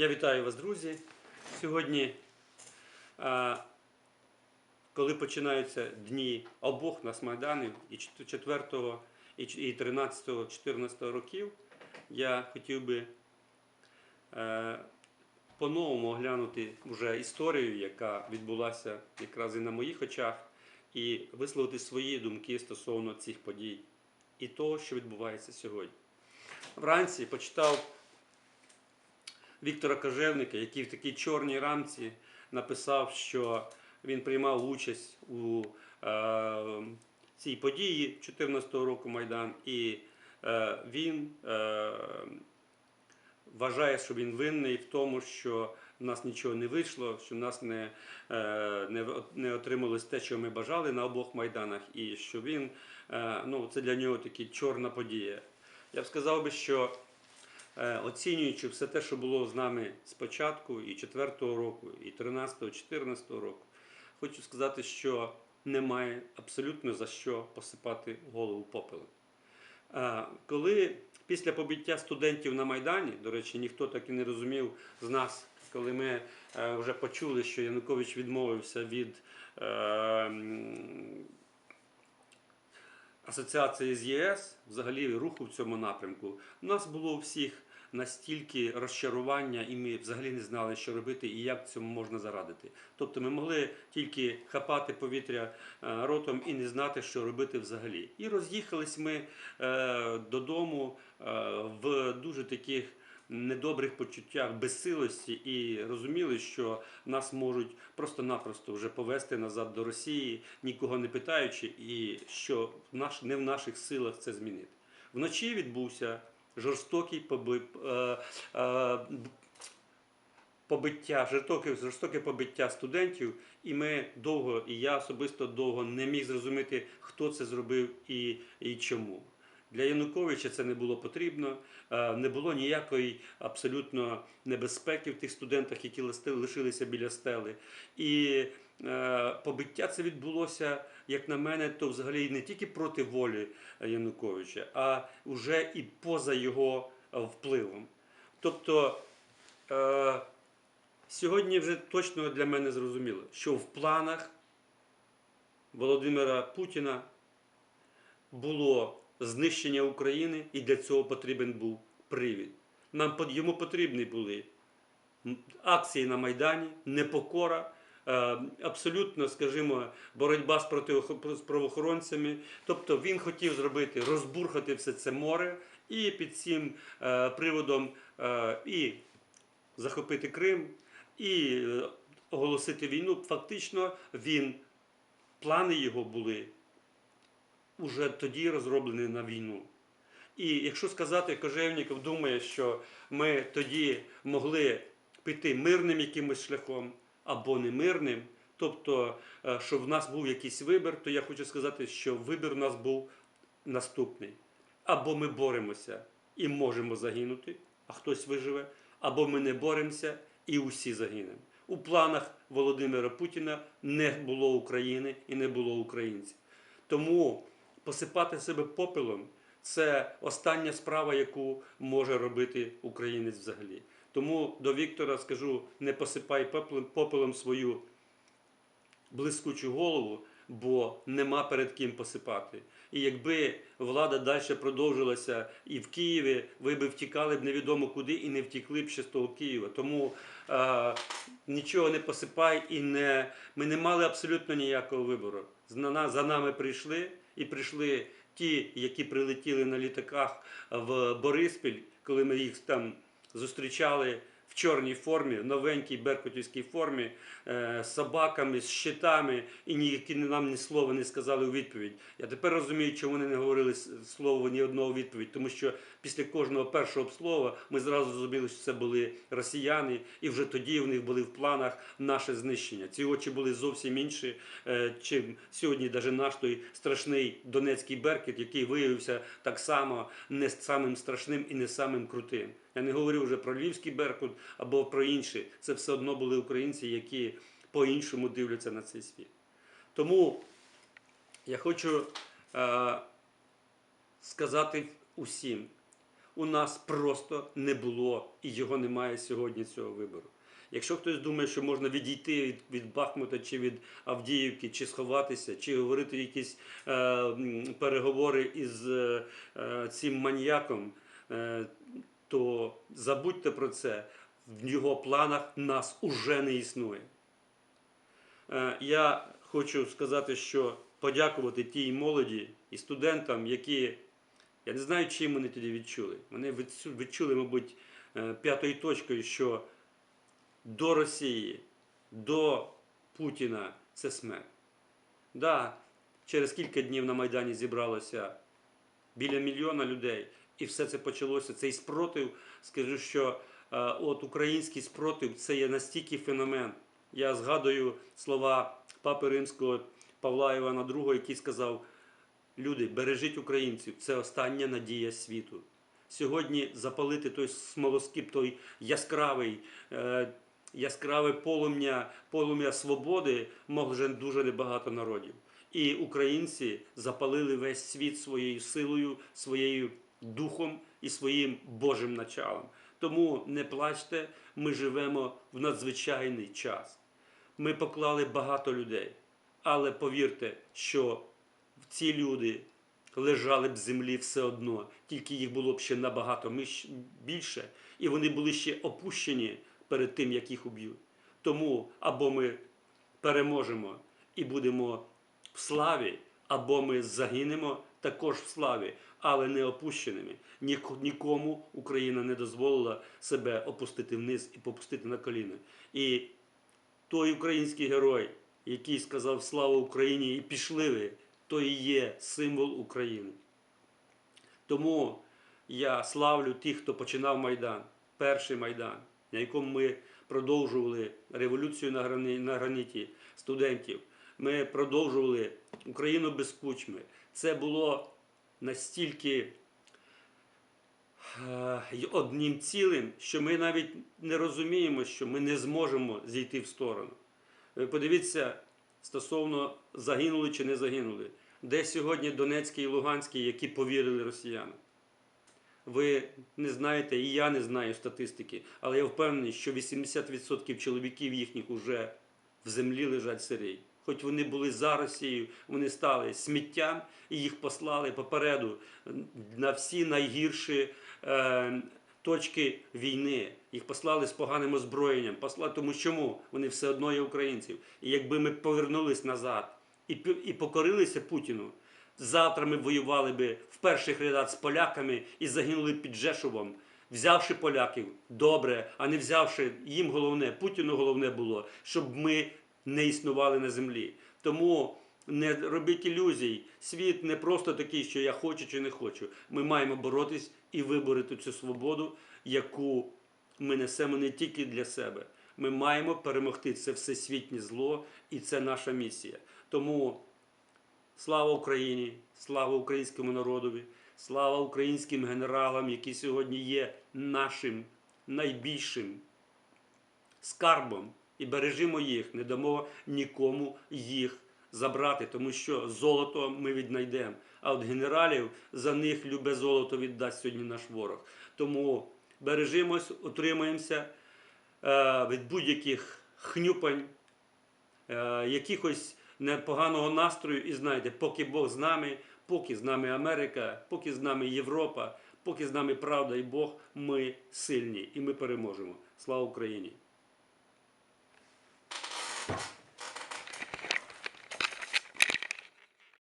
Я вітаю вас, друзі. Сьогодні, коли починаються дні обох нас майданів, і 4 і 13, 14 років, я хотів би е, по-новому оглянути вже історію, яка відбулася якраз і на моїх очах, і висловити свої думки стосовно цих подій і того, що відбувається сьогодні. Вранці почитав Віктора Кожевника, який в такій чорній рамці написав, що він приймав участь у е, цій події 2014 року Майдан, і е, він е, вважає, що він винний в тому, що в нас нічого не вийшло, що в нас не, е, не, не отрималось те, що ми бажали на обох майданах, і що він е, ну, це для нього така чорна подія. Я б сказав би, що оцінюючи все те, що було з нами спочатку, і 4-го року, і 13-го, 14-го року, хочу сказати, що немає абсолютно за що посипати голову попелом. Е, Коли після побиття студентів на Майдані, до речі, ніхто так і не розумів з нас, коли ми е, вже почули, що Янукович відмовився від е, асоціації з ЄС, взагалі руху в цьому напрямку, у нас було у всіх настільки розчарування, і ми взагалі не знали, що робити і як цьому можна зарадити. Тобто ми могли тільки хапати повітря е, ротом і не знати, що робити взагалі. І роз'їхались ми е, додому е, в дуже таких. Недобрих почуттях безсилості і розуміли, що нас можуть просто-напросто вже повести назад до Росії, нікого не питаючи, і що не в наших силах це змінити. Вночі відбувся жорстокий поби, е, е, побиття, жорстоке, жорстоке побиття студентів, і ми довго, і я особисто довго не міг зрозуміти, хто це зробив і, і чому. Для Януковича це не було потрібно, е, не було ніякої абсолютно небезпеки в тих студентах, які лишилися біля стели. І е, побиття це відбулося, як на мене, то взагалі не тільки проти волі Януковича, а вже і поза його е, впливом. Тобто сьогодні вже точно для мене зрозуміло, що в планах Володимира Путіна було знищення України, і для цього потрібен був привід. Нам йому потрібні були акції на Майдані, непокора, е, абсолютно, скажімо, боротьба з протиох- з правоохоронцями. Тобто він хотів зробити, розбурхати все це море і під цим е, приводом е, і захопити Крим, і е, оголосити війну. Фактично, він, плани його були уже тоді розроблені на війну. І якщо сказати, Кожевніков думає, що ми тоді могли піти мирним якимось шляхом або не мирним, тобто, е, що в нас був якийсь вибір, то я хочу сказати, що вибір у нас був наступний. Або ми боремося і можемо загинути, а хтось виживе, або ми не боремося і усі загинемо. У планах Володимира Путіна не було України і не було українців. Тому посипати себе попелом це остання справа, яку може робити українець взагалі. Тому до Віктора скажу: не посипай попелом, свою блискучу голову, бо нема перед ким посипати. І якби влада далі продовжилася і в Києві, ви б втікали б невідомо куди і не втікли б ще з того Києва. Тому е, нічого не посипай і не ми не мали абсолютно ніякого вибору. За нами прийшли і прийшли ті, які прилетіли на літаках в Бориспіль, коли ми їх там зустрічали чорній формі, новенькій беркутівській формі, е, з собаками, з щитами, і ніякі нам ні слова не сказали у відповідь. Я тепер розумію, чому вони не говорили слово ні одного відповідь, тому що після кожного першого слова ми зразу зрозуміли, що це були росіяни, і вже тоді в них були в планах наше знищення. Ці очі були зовсім інші, е, чим сьогодні навіть наш той страшний Донецький Беркет, який виявився так само не самим страшним і не самим крутим. Я не говорю вже про Львівський Беркут або про інші. Це все одно були українці, які по-іншому дивляться на цей світ. Тому я хочу е, сказати усім: у нас просто не було і його немає сьогодні цього вибору. Якщо хтось думає, що можна відійти від, від Бахмута чи від Авдіївки, чи сховатися, чи говорити якісь е, переговори із е, цим маньяком, е, то забудьте про це. В його планах нас уже не існує. Е, Я хочу сказати, що подякувати тій молоді і студентам, які я не знаю, чим вони тоді відчули. Вони відчули, мабуть, е, п'ятою точкою, що до Росії, до Путіна це смерть. Да, через кілька днів на Майдані зібралося біля мільйона людей, і все це почалося. Цей спротив, скажу, що е, от український спротив це є настільки феномен. Я згадую слова папи римського Павла Івана II, який сказав: Люди, бережіть українців, це остання надія світу. Сьогодні запалити той смолоскип, той яскравий, е, яскраве полум'я, полум'я свободи може дуже небагато народів. І українці запалили весь світ своєю силою, своєю духом і своїм Божим началом. Тому не плачте, ми живемо в надзвичайний час. Ми поклали багато людей, але повірте, що ці люди лежали б землі все одно, тільки їх було б ще набагато більше, і вони були ще опущені перед тим, як їх уб'ють. Тому або ми переможемо і будемо в славі, або ми загинемо також в славі, але не опущеними. Нікому Україна не дозволила себе опустити вниз і попустити на коліна. І той український герой, який сказав слава Україні і пішли ви, то і є символ України. Тому я славлю тих, хто починав Майдан, перший Майдан, на якому ми продовжували революцію на граніті студентів. Ми продовжували Україну без кучми. Це було настільки е, одним цілим, що ми навіть не розуміємо, що ми не зможемо зійти в сторону. Ви подивіться стосовно загинули чи не загинули. Де сьогодні Донецький і Луганський, які повірили росіянам? Ви не знаєте, і я не знаю статистики, але я впевнений, що 80% чоловіків їхніх уже в землі лежать сирій. Хоч вони були за Росією, вони стали сміттям і їх послали попереду на всі найгірші е, точки війни. Їх послали з поганим озброєнням. Послали, тому чому вони все одно є українців. І якби ми повернулись назад і, і покорилися Путіну, завтра ми воювали би в перших рядах з поляками і загинули під Жешовом. Взявши поляків добре, а не взявши їм головне, Путіну головне було, щоб ми не існували на землі. Тому не робіть ілюзій. Світ не просто такий, що я хочу чи не хочу. Ми маємо боротись і виборити цю свободу, яку ми несемо не тільки для себе. Ми маємо перемогти це всесвітнє зло, і це наша місія. Тому слава Україні, слава українському народові, слава українським генералам, які сьогодні є нашим найбільшим скарбом. І бережімо їх, не дамо нікому їх забрати, тому що золото ми віднайдемо. А от генералів за них любе золото віддасть сьогодні наш ворог. Тому бережимось, утримаємося е, від будь-яких хнюпань, е, якихось непоганого настрою. І знаєте, поки Бог з нами, поки з нами Америка, поки з нами Європа, поки з нами правда і Бог, ми сильні і ми переможемо. Слава Україні!